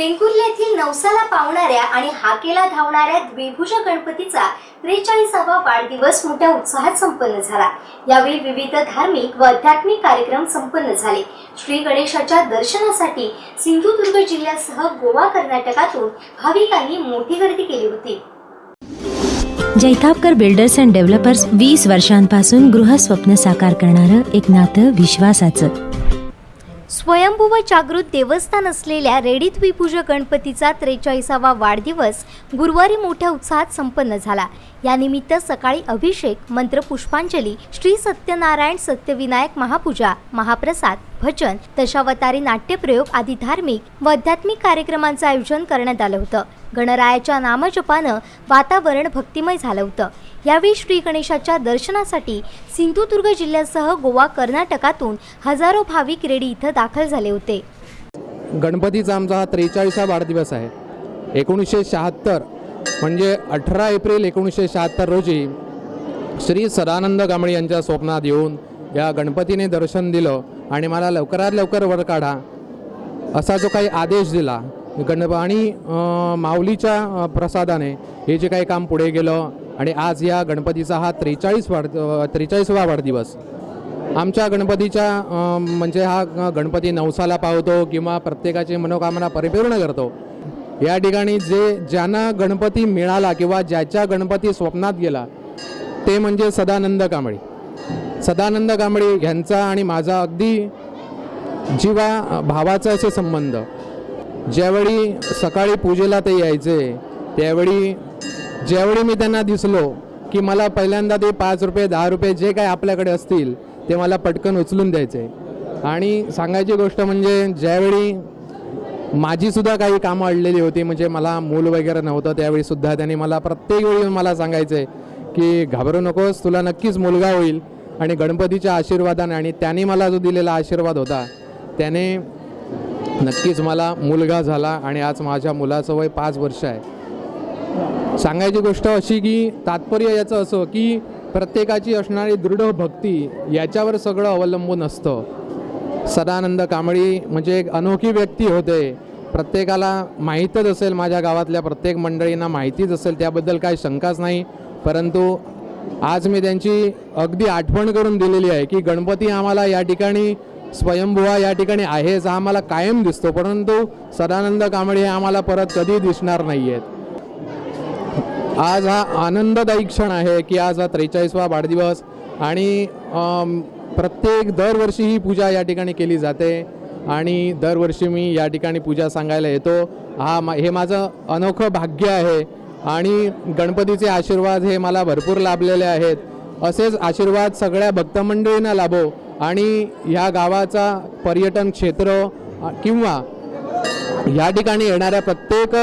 Vengurla येथील नवसाला पावणाऱ्या आणि हाकेला धावणाऱ्या द्विभुज गणपतीचा त्रेचाळीसावा वाढदिवस मोठ्या उत्साहात संपन्न झाला. यावेळी विविध धार्मिक व आध्यात्मिक कार्यक्रम संपन्न झाले. श्री गणेशाच्या दर्शनासाठी सिंधुदुर्ग जिल्ह्यासह गोवा कर्नाटकातून भाविकांनी मोठी गर्दी केली होती. जैतापकर बिल्डर्स अँड डेव्हलपर्स वीस वर्षांपासून गृहस्वप्न साकार करणारं एक नातं विश्वासाचं. स्वयंभू व जागृत देवस्थान असलेल्या रेडीत गणपतीचा त्रेचाळीसावा वाढदिवस गुरुवारी मोठ्या उत्साहात संपन्न झाला. यानिमित्त सकाळी अभिषेक मंत्र पुष्पांजली श्री सत्यनारायण सत्यविनायक महापूजा महाप्रसाद भजन दशावतारी नाट्यप्रयोग आदी धार्मिक व आध्यात्मिक कार्यक्रमांचं आयोजन करण्यात आलं होतं. गणरायाच्या नामजपानं वातावरण भक्तिमय झालं होतं. यावेळी श्री गणेशाच्या दर्शनासाठी सिंधुदुर्ग जिल्ह्यासह गोवा कर्नाटकातून हजारो भाविक रेडी इथं दाखल झाले होते. गणपतीचा आमचा हा त्रेचाळीसा वाढदिवस आहे. एकोणीसशे शहात्तर म्हणजे अठरा एप्रिल एकोणीसशे शहात्तर रोजी श्री सदानंद कांबळे यांच्या स्वप्नात येऊन या गणपतीने दर्शन दिलं आणि मला लवकरात लवकर वर काढा असा जो काही आदेश दिला गणप आणि माऊलीच्या प्रसादाने हे जे काही काम पुढे गेलं आणि आज या गणपतीचा हा त्रेचाळीस वाढ त्रेचाळीसवा वाढदिवस. आमच्या गणपतीच्या म्हणजे हा गणपती नवसाला पावतो किंवा प्रत्येकाची मनोकामना परिपूर्ण करतो. या ठिकाणी जे ज्यांना गणपती मिळाला किंवा ज्याच्या गणपती स्वप्नात गेला ते म्हणजे सदानंद कांबळे. सदानंद कांबळे ह्यांचा आणि माझा अगदी जीवा भावाचा असे संबंध. ज्यावेळी सकाळी पूजेला ते यायचे त्यावेळी ज्यावेळी मी त्यांना दिसलो की मला पहिल्यांदा ते पाच रुपये दहा रुपये जे काय आपल्याकडे असतील ते मला पटकन उचलून द्यायचे. आणि सांगायची गोष्ट म्हणजे ज्यावेळी माझीसुद्धा काही कामं अडलेली होती म्हणजे मला मूल वगैरे नव्हतं त्यावेळी सुद्धा त्यांनी मला प्रत्येक वेळी मला सांगायचे की घाबरू नकोस तुला नक्कीच मुलगा होईल आणि गणपतीच्या आशीर्वादाने आणि त्याने मला जो दिलेला आशीर्वाद होता त्याने नक्कीच मला मुलगा झाला आणि आज माझ्या मुलाचं वय पाच वर्ष आहे. सांगायची गोष्ट अशी की तात्पर्य याचं असं की प्रत्येकाची असणारी दृढ भक्ती याच्यावर सगळं अवलंबून असतं. सदानंद कांबळी म्हणजे एक अनोखी व्यक्ती होते. प्रत्येकाला माहीतच असेल माझ्या गावातल्या प्रत्येक मंडळींना माहितीच असेल त्याबद्दल काही शंकाच नाही. परंतु आज मी त्यांची अगदी आठवण करून दिलेली आहे की गणपती आम्हाला या ठिकाणी स्वयंभुवा या ठिकाणी आहेच हा आम्हाला कायम दिसतो. परंतु सदानंद कांबळे हे आम्हाला परत कधी दिसणार नाही आहेत आज हा आनंददायी क्षण आहे की आज हा त्रेचाळीसवा वाढदिवस आणि प्रत्येक दरवर्षी ही पूजा या ठिकाणी केली जाते आणि दरवर्षी मी या ठिकाणी पूजा सांगायला येतो. हा मा हे माझं अनोखं भाग्य आहे आणि गणपतीचे आशीर्वाद हे मला भरपूर लाभलेले आहेत. असेच आशीर्वाद सगळ्या भक्तमंडळींना लाभो. आणि ह्या गावाचा पर्यटन क्षेत्र किंवा या ठिकाणी येणाऱ्या प्रत्येक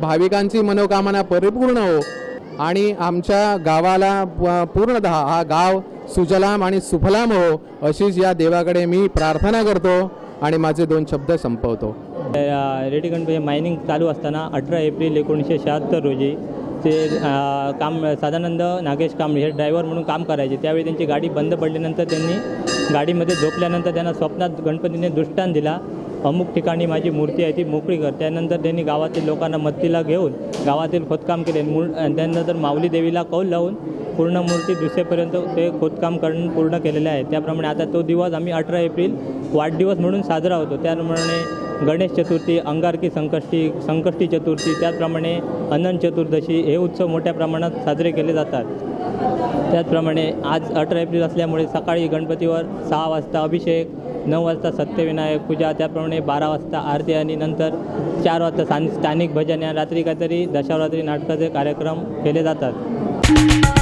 भाविकांची मनोकामना परिपूर्ण हो. आणि आमच्या गावाला पूर्णत पूर्णतः हा गाव सुजलाम आणि सुफलाम हो अशीच या देवाकडे मी प्रार्थना करतो आणि माझे दोन शब्द संपवतो. या मायनिंग चालू असताना अठरा एप्रिल एकोणीसशे शहात्तर रोजी ते काम सदानंद नागेश कांबळे हे ड्रायव्हर म्हणून काम करायचे. त्यावेळी त्यांची गाडी बंद पडल्यानंतर त्यांनी गाडीमध्ये झोपल्यानंतर त्यांना स्वप्नात गणपतीने दृष्टांत दिला. अमुक ठिकाणी माझी मूर्ती आहे ती मोकळी कर त्यानंतर त्यांनी गावातील लोकांना मत्तीला घेऊन गावातील खोदकाम केले. मूळ त्यानंतर माऊली देवीला कौल लावून पूर्ण मूर्ती दुसरेपर्यंत ते खोदकाम करून पूर्ण केलेले आहे. त्याप्रमाणे आता तो दिवस आम्ही अठरा एप्रिल वाढदिवस म्हणून साजरा होतो. त्याप्रमाणे गणेश चतुर्थी अंगारकी संकष्टी संकष्टी चतुर्थी त्याचप्रमाणे अनंत चतुर्दशी हे उत्सव मोठ्या प्रमाणात साजरे केले जातात. त्याचप्रमाणे आज अठरा एप्रिल असल्यामुळे सकाळी गणपतीवर सहा वाजता अभिषेक नऊ वाजता सत्यविनायक पूजा त्याप्रमाणे बारा वाजता आरती आणि नंतर चार वाजता स्थानिक स्थानिक भजन या रात्री काहीतरी दशावरात्री नाटकाचे कार्यक्रम केले जातात.